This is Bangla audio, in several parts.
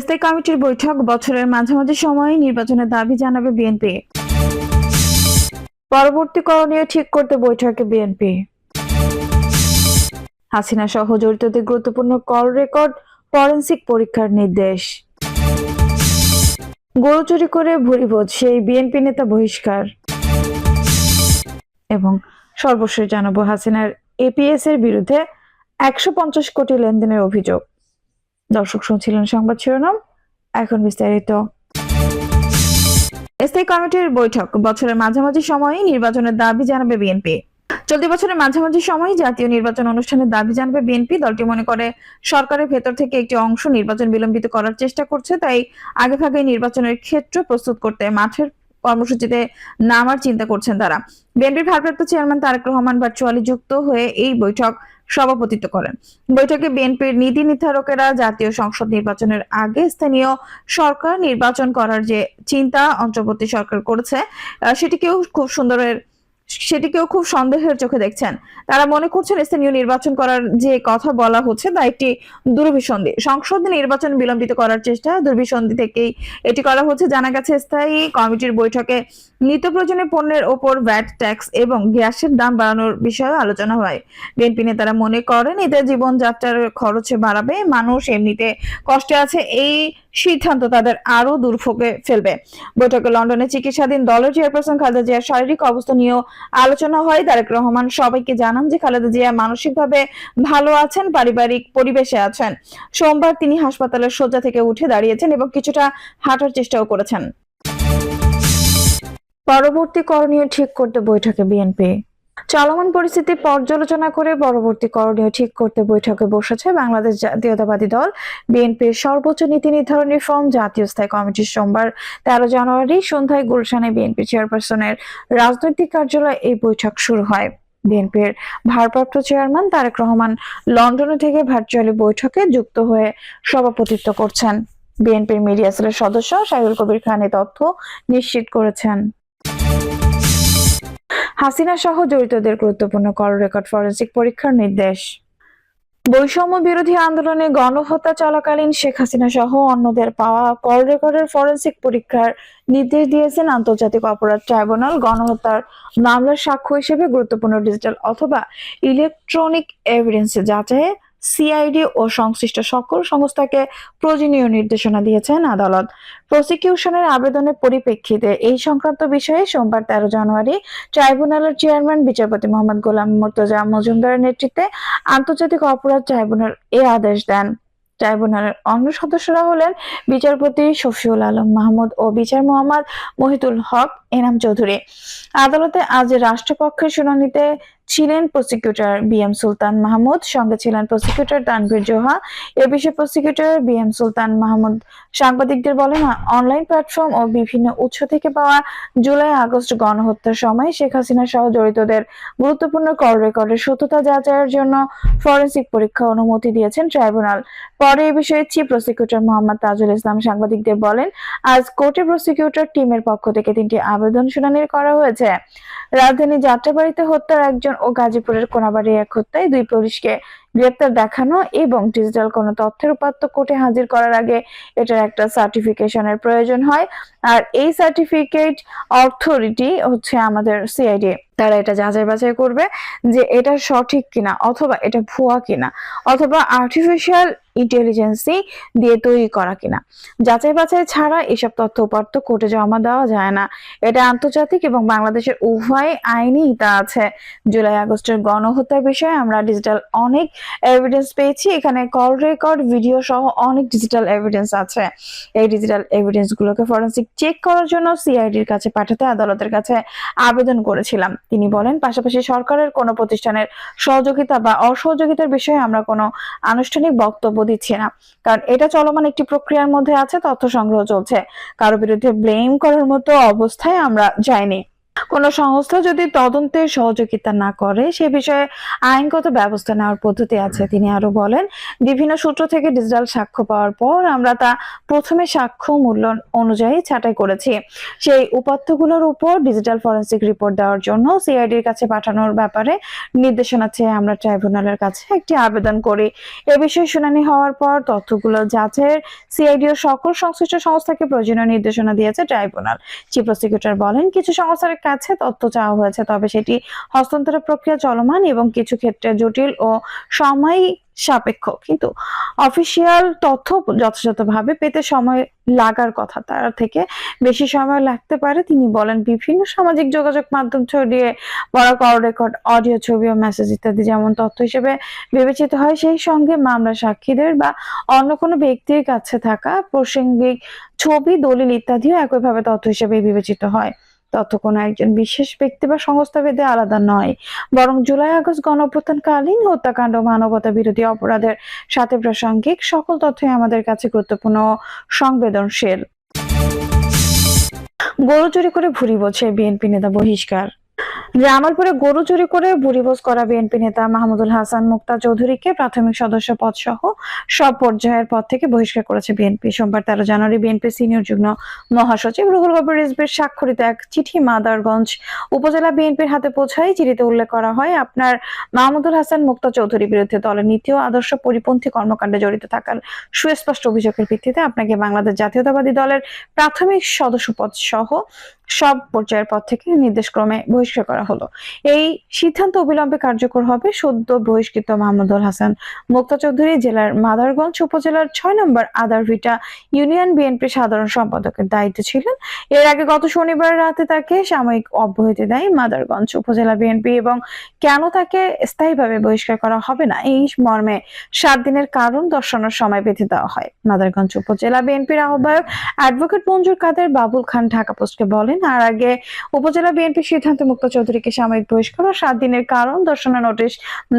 স্থায়ী কমিটির বৈঠক বছরের মাঝামাঝি সময়ে নির্বাচনের দাবি জানাবে বিএনপি। পরবর্তী করণীয় ঠিক করতে বৈঠকে বিএনপি। হাসিনা সহ জড়িতদের গুরুত্বপূর্ণ কল রেকর্ড, ফরেন্সিক পরীক্ষার নির্দেশ। গরু চুরি করে ভুরিভোজ সেই বিএনপি নেতা বহিষ্কার। এবং সর্বশেষ জানাব হাসিনার এপিএস এর বিরুদ্ধে একশো পঞ্চাশ কোটি লেনদেনের অভিযোগ। দর্শক শুনছিলেন সংবাদ শিরোনাম। এখন বিস্তারিত। স্থায়ী কমিটির বৈঠক। বছরের মাঝামাঝি সময়ে নির্বাচনের দাবি জানাবে বিএনপি। চলতি বছরের মাঝামাঝি সময়ে জাতীয় নির্বাচন অনুষ্ঠানের দাবি জানাবে বিএনপি। দলটি মনে করে, সরকারের ভেতর থেকে একটি অংশ নির্বাচন বিলম্বিত করার চেষ্টা করছে, তাই আগেভাগে নির্বাচনের ক্ষেত্র প্রস্তুত করতে মাঠের কর্মসূচিতে নামার চিন্তা করছেন তারা। বিএনপির ভারপ্রাপ্ত চেয়ারম্যান তারেক রহমান ভার্চুয়ালি যুক্ত হয়ে এই বৈঠক সভাপতিত্ব করেন। বৈঠকে বিএনপির নীতি নির্ধারকেরা জাতীয় সংসদ নির্বাচনের আগে স্থানীয় সরকার নির্বাচন করার যে চিন্তা অন্তর্বর্তী সরকার করেছে সেটিকেও খুব সুন্দরের, সেটিকেও খুব সন্দেহের চোখে দেখছেন। তারা মনে করছেন স্থানীয় নির্বাচন করার যে কথা বলা হচ্ছে তা একটি দুর্বিসন্ধি। সংসদ নির্বাচন বিলম্বিত করার চেষ্টা দুর্বিসন্ধি থেকেই এটি করা হচ্ছে। জানা গেছে, স্থায়ী কমিটির বৈঠকে নিত্য প্রয়োজনীয় পণ্যের ওপর ভ্যাট ট্যাক্স এবং গ্যাসের দাম বাড়ানোর বিষয়ে আলোচনা হয়। বিএনপি নেতারা মনে করেন এতে জীবনযাত্রার খরচে বাড়াবে, মানুষ এমনিতে কষ্টে আছে, এই সিদ্ধান্ত তাদের আরও দুর্ভোগে ফেলবে। বৈঠকে লন্ডনে চিকিৎসাধীন দলের চেয়ারপারসন খালেদা জিয়ার শারীরিক অবস্থা নিয়েও আলোচনা হয়। তারেক রহমান সবাইকে জানান যে খালেদা জিয়া মানসিকভাবে ভালো আছেন, পারিবারিক পরিবেশে আছেন। সোমবার তিনি হাসপাতালের শয্যা থেকে উঠে দাঁড়িয়েছেন এবং কিছুটা হাঁটার চেষ্টাও করেছেন। পরবর্তী করণীয় ঠিক করতে বৈঠকে বিএনপি। চলমান পরিস্থিতি পর্যালোচনা করে পরবর্তী করণীয় ঠিক করতে বৈঠকে বসেছে বাংলাদেশ জাতীয়তাবাদী দল। বিএনপির সর্বোচ্চ নীতি নির্ধারণী ফর্ম জাতীয় স্থায়ী কমিটির সোমবার, তেরো জানুয়ারি সন্ধ্যায় গুলশানে বিএনপি চেয়ারপারসনের রাজনৈতিক কার্যালয়ে এই বৈঠক শুরু হয়। বিএনপির ভারপ্রাপ্ত চেয়ারম্যান তারেক রহমান লন্ডনে থেকে ভার্চুয়ালি বৈঠকে যুক্ত হয়ে সভাপতিত্ব করছেন। বিএনপির মিডিয়া সেলের সদস্য শাহুল কবির খান তথ্য নিশ্চিত করেছেন। হাসিনা সহ জড়িতদের গুরুত্বপূর্ণ কল রেকর্ড ফরেন্সিক পরীক্ষার নির্দেশ। বৈষম্য বিরোধী আন্দোলনে গণহত্যা চলাকালীন শেখ হাসিনা সহ অন্যদের পাওয়া কল রেকর্ডের ফরেন্সিক পরীক্ষার নির্দেশ দিয়েছেন আন্তর্জাতিক অপরাধ ট্রাইব্যুনাল। গণহত্যার মামলার সাক্ষ্য হিসেবে গুরুত্বপূর্ণ ডিজিটাল অথবা ইলেকট্রনিক এভিডেন্স যাচাইয়ে সিআইডি ও সংশ্লিষ্ট সকল সংস্থাকে প্রয়োজনীয় নির্দেশনা দিয়েছেন আদালত। প্রসিকিউশনের আবেদনের পরিপ্রেক্ষিতে এই সংক্রান্ত বিষয়ে সোমবার তেরো জানুয়ারি ট্রাইব্যুনালের চেয়ারম্যান বিচারপতি মোহাম্মদ গোলাম মুর্তজা মজুমদারের নেতৃত্বে আন্তর্জাতিক অপরাধ ট্রাইব্যুনাল এ আদেশ দেন। ট্রাইব্যুনালের অন্য সদস্যরা হলেন বিচারপতি শফিউল আলম মাহমুদ ও বিচার মোহাম্মদ মহিতুল হক এনাম চৌধুরী। আদালতে আজ রাষ্ট্রপক্ষের শুনানিতে ছিলেন prosecutor B M Sultan Mahmud, সঙ্গে ছিলেন প্রসিকিউটর তানভীর জোহা। এ বিষয়ে prosecutor B M Sultan Mahmud সাংবাদিকদের বলেন অনলাইন প্ল্যাটফর্ম ও বিভিন্ন উৎস থেকে পাওয়া জুলাই আগস্ট গণহত্যার সময় শেখ হাসিনা সহ জড়িতদের গুরুত্বপূর্ণ কল রেকর্ডের সত্যতা যাচাইয়ের জন্য ফরেন্সিক পরীক্ষা অনুমতি দিয়েছেন ট্রাইব্যুনাল পরে এ বিষয়ে চিফ প্রসিকিউটর মোহাম্মদ তাজুল ইসলাম সাংবাদিকদের বলেন, আজ কোর্টে প্রসিকিউটর টিমের পক্ষ থেকে তিনটি আবেদন শুনানি করা হয়েছে। রাজধানী যাত্রাবাড়িতে হত্যার একজন ও গাজীপুরের কোনাবাড়ি এক হত্যায় দুই পুলিশকে গ্রেপ্তার দেখানো এবং ডিজিটাল কোনো তথ্যের উপাত্ত কোর্টে হাজির করার আগে এটার একটা সার্টিফিকেশনের প্রয়োজন হয়। আর এই সার্টিফিকেট অথরিটি হচ্ছে আমাদের সিআইডি তারা এটা যাচাই বাছাই করবে যে এটা সঠিক কিনা অথবা এটা ভুয়া কিনা অথবা আর্টিফিশিয়াল ইন্টেলিজেন্সি দিয়ে তৈরি করা কিনা। যাচাই বাছাই ছাড়া এসব তথ্য উপাত্ত কোর্টে জমা দেওয়া যায় না। এটা আন্তর্জাতিক এবং বাংলাদেশের উভয় আইনেই তা আছে। জুলাই আগস্টের গণহত্যার বিষয়ে আমরা ডিজিটাল অনেক এভিডেন্স পেয়েছি। এখানে কল রেকর্ড ভিডিও সহ অনেক ডিজিটাল এভিডেন্স আছে। এই ডিজিটাল এভিডেন্স গুলোকে ফরেন্সিক চেক করার জন্য সিআইডির কাছে পাঠাতে আদালতের কাছে আবেদন করেছিলাম। তিনি বলেন, পাশাপাশি সরকারের কোনো প্রতিষ্ঠানের সহযোগিতা বা অসহযোগিতার বিষয়ে আমরা কোনো আনুষ্ঠানিক বক্তব্য দিচ্ছি না। কারণ এটা চলমান একটি প্রক্রিয়ার মধ্যে আছে, তথ্য সংগ্রহ চলছে। কারও বিরুদ্ধে ব্লেম করার মতো অবস্থায় আমরা যাইনি। কোনো সংস্থা যদি তদন্তে সহযোগিতা না করে, সে বিষয়ে আইনগত ব্যবস্থা নেওয়ার পদ্ধতি আছে, তিনি আরও বলেন। বিভিন্ন সূত্র থেকে ডিজিটাল সাক্ষ্য পাওয়ার পর আমরা তা প্রথমে সাক্ষ্য মূল্য অনুযায়ী ছাঁটাই করেছি। সেই উপাত্তগুলোর উপর ডিজিটাল ফরেন্সিক রিপোর্ট দেওয়ার জন্য সিআইডির কাছে পাঠানোর ব্যাপারে নির্দেশনা চেয়ে আমরা ট্রাইব্যুনালের কাছে একটি আবেদন করি। এ বিষয়ে শুনানি হওয়ার পর তথ্যগুলো যাচাইয়ের সিআইডি ও সকল সংশ্লিষ্ট সংস্থাকে প্রয়োজনীয় নির্দেশনা দিয়েছে ট্রাইব্যুনাল। চিফ প্রসিকিউটর বলেন, কিছু সংস্থার কাছে তথ্য চাওয়া হয়েছে, তবে সেটি হস্তান্তরের প্রক্রিয়া চলমান এবং কিছু ক্ষেত্রে জটিল ও সময় সাপেক্ষ। কিন্তু অফিসিয়াল তথ্য যথাযথভাবে পেতে সময় লাগার কথা, তার থেকে বেশি সময় লাগতে পারে। তিনি বলেন, বিভিন্ন সামাজিক যোগাযোগ মাধ্যম ছড়িয়ে পড়া কল রেকর্ড অডিও ছবি ও মেসেজ ইত্যাদি যেমন তথ্য হিসেবে বিবেচিত হয়, সেই সঙ্গে মামলা সাক্ষীদের বা অন্য কোনো ব্যক্তির কাছে থাকা প্রাসঙ্গিক ছবি, দলিল ইত্যাদিও একইভাবে তথ্য হিসেবে বিবেচিত হয়। কোন একজন বিশেষ ব্যক্তি বা সংস্থা ভেদে আলাদা নয়। বরং জুলাই, আগস্ট গণপ্রত্যানকালীন হত্যাকাণ্ড, মানবতা বিরোধী অপরাধের সাথে প্রাসঙ্গিক সকল তথ্যই আমাদের কাছে গুরুত্বপূর্ণ, সংবেদনশীল। গরু চুরি করে ভুরি বলছে বিএনপি নেতা বহিষ্কার। জামালপুরে গরু চুরি করে বুড়িবোজ করা বিএনপি নেতা মাহমুদুল হাসান মুক্তা চৌধুরীকে প্রাথমিক সদস্য পদ সহ সব পর্যায়ের পদ থেকে বহিষ্কার করেছে বিএনপি। সোমবার তেরো জানুয়ারি বিএনপি সিনিয়র যুগ্ম মহাসচিব রুহুল কবির রিজবির স্বাক্ষরিত এক চিঠি মাদারগঞ্জ উপজেলা বিএনপির হাতে পৌঁছায়। চিঠিতে উল্লেখ করা হয়, আপনার মাহমুদুল হাসান মুক্তা চৌধুরীর বিরুদ্ধে দলের নীতি ও আদর্শ পরিপন্থী কর্মকাণ্ডে জড়িত থাকার সুস্পষ্ট অভিযোগের ভিত্তিতে আপনাকে বাংলাদেশ জাতীয়তাবাদী দলের প্রাথমিক সদস্য পদ সহ সব পর্যায়ের পর থেকে নির্দেশক্রমে বহিষ্কার করা হলো। এই সিদ্ধান্ত অবিলম্বে কার্যকর হবে সদ্য বহিষ্কৃত মাহমুদুল হাসান মুক্তা চৌধুরী জেলার মাদারগঞ্জ উপজেলার ছয় নম্বর আদারভিটা ইউনিয়ন বিএনপি সাধারণ সম্পাদকের দায়িত্ব ছিলেন। এর আগে গত শনিবার রাতে তাকে সাময়িক অব্যাহতি দেয় মাদারগঞ্জ উপজেলা বিএনপি এবং কেন তাকে স্থায়ীভাবে বহিষ্কার করা হবে না? এই মর্মে সাত দিনের কারণ দর্শানোর সময় বেঁধে দেওয়া হয়। মাদারগঞ্জ উপজেলা বিএনপির আহ্বায়ক অ্যাডভোকেট মঞ্জুর কাদের বাবুল খান ঢাকা পোস্টকে বলেন আর আগে উপজেলা বিএনপি সিদ্ধান্ত মুক্ত চৌধুরীকে সাময়িক বহিষ্কার ও সাত দিনের কারণ দর্শনা নোটিশ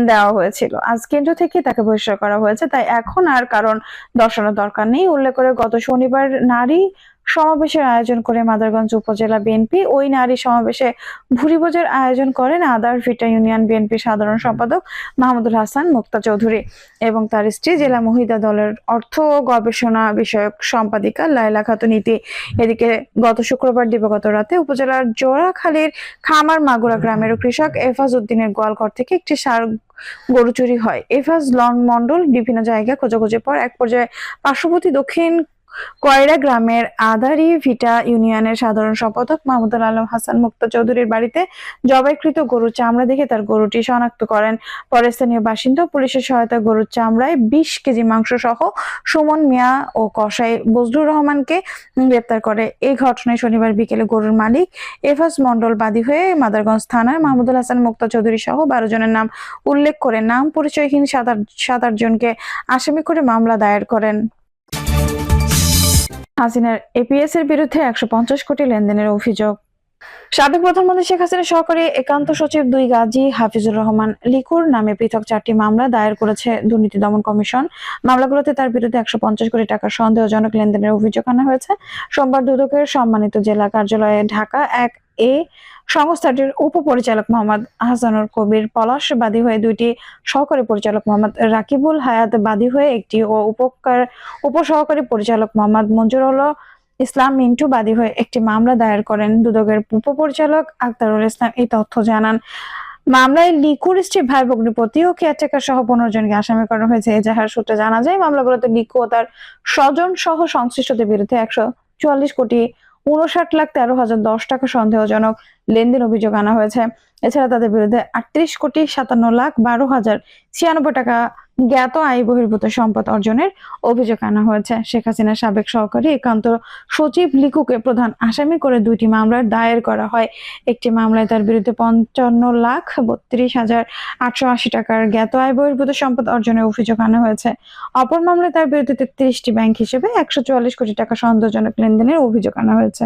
দেওয়া হয়েছিল। আজ কেন্দ্র থেকে তাকে বহিষ্কার করা হয়েছে, তাই এখন আর কারণ দর্শানোর দরকার নেই। উল্লেখ করে গত শনিবার নারী সমাবেশের আয়োজন করে মাদারগঞ্জ উপজেলা বিএনপি। ওই নারী সমাবেশে ভুরিভোজের আয়োজন করেন আদার ভিটা ইউনিয়ন বিএনপি সাধারণ সম্পাদক মাহমুদুল হাসান মুক্তা চৌধুরী এবং তার স্ত্রী জেলা মহিলা দলের অর্থ ও গবেষণা বিষয়ক সম্পাদিকা লাইলা খাতুন ইতি এদিকে গত শুক্রবার দিবাগত রাতে উপজেলার জোড়াখালীর খামার মাগুরা গ্রামের কৃষক এফাজ উদ্দিনের গোয়ালঘর থেকে একটি সার গরু চুরি হয়। এফাজ লন মন্ডল বিভিন্ন জায়গায় খোঁজাখুঁজির পর এক পর্যায়ে পার্শ্ববর্তী দক্ষিণ কয়রা গ্রামের আদারি ভিটা ইউনিয়নের সাধারণ সম্পাদক মাহমুদুল আলম হাসান মুক্তা চৌধুরীর বাড়িতে জবাইকৃত গরুর চামড়া দেখে তার গরুটি শনাক্ত করেন। পরে স্থানীয় বাসিন্দা পুলিশের সহায়তা গরুর চামড়ায় বিশ কেজি মাংস সহ সুমন মিয়া ও কসাই বজলুর রহমানকে গ্রেপ্তার করে। এই ঘটনায় শনিবার বিকেলে গরুর মালিক এফাস মন্ডল বাদী হয়ে মাদারগঞ্জ থানার মাহমুদুল হাসান মুক্তা চৌধুরী সহ বারো জনের নাম উল্লেখ করে নাম পরিচয়হীন সাত আট জনকে আসামি করে মামলা দায়ের করেন। হাসিনার এপিএস এর বিরুদ্ধে একশো পঞ্চাশ কোটি লেনদেনের অভিযোগ। সাবেক প্রধানমন্ত্রী শেখ হাসিনার সহকারী একান্ত সচিব দুই গাজী হাফিজুর রহমান লিকুর নামে পৃথক চারটি মামলা দায়ের করেছে দুর্নীতি দমন কমিশন। মামলাগুলোতে তার বিরুদ্ধে একশো পঞ্চাশ কোটি টাকার সন্দেহজনক লেনদেনের অভিযোগ আনা হয়েছে। সোমবার দুদকের সম্মানিত জেলা কার্যালয়ে ঢাকা এক এ সংস্থাটির উপপরিচালক মোহাম্মদ হাসানুর কবির পলাশ বাদী হয়ে দুইটি সহকারী পরিচালক মোহাম্মদ রাকিবুল হায়াত বাদী হয়ে একটি ও উপকার উপসহকারী পরিচালক মোহাম্মদ মঞ্জুরুল ইসলাম মিন্টু বাদী হয়ে একটি মামলা দায়ের করেন। দুদকের উপপরিচালক আক্তারুল ইসলাম এই তথ্য জানান। মামলায় লিকুর স্ত্রী ভাই ভগ্নিপতি ও কেয়ারটেকার সহ পনেরো জনকে আসামি করা হয়েছে এজাহার সূত্রে জানা যায়, মামলাগুলোতে লিকু ও তার স্বজন সহ সংশ্লিষ্টদের বিরুদ্ধে একশো চুয়াল্লিশ কোটি উনষাট লাখ তেরো হাজার দশ টাকা সন্দেহজনক লেনদেন অভিযোগ আনা হয়েছে। এছাড়া তাদের বিরুদ্ধে আটত্রিশ কোটি সাতান্ন লাখ বারো হাজার ছিয়ানব্বই টাকা জ্ঞাত আয় বহির্ভূত সম্পদ অর্জনের অভিযোগ আনা হয়েছে। শেখ হাসিনার সাবেক সহকারী একান্ত সচিব লিকুকে প্রধান আসামি করে দুইটি মামলার দায়ের করা হয়। একটি মামলায় তার বিরুদ্ধে পঞ্চান্ন লাখ বত্রিশ হাজার আটশো আশি টাকার জ্ঞাত আয় বহির্ভূত সম্পদ অর্জনের অভিযোগ আনা হয়েছে। অপর মামলায় তার বিরুদ্ধে তেত্রিশটি ব্যাংক হিসেবে একশো চুয়াল্লিশ কোটি টাকা সন্দেহজনক লেনদেনের অভিযোগ আনা হয়েছে।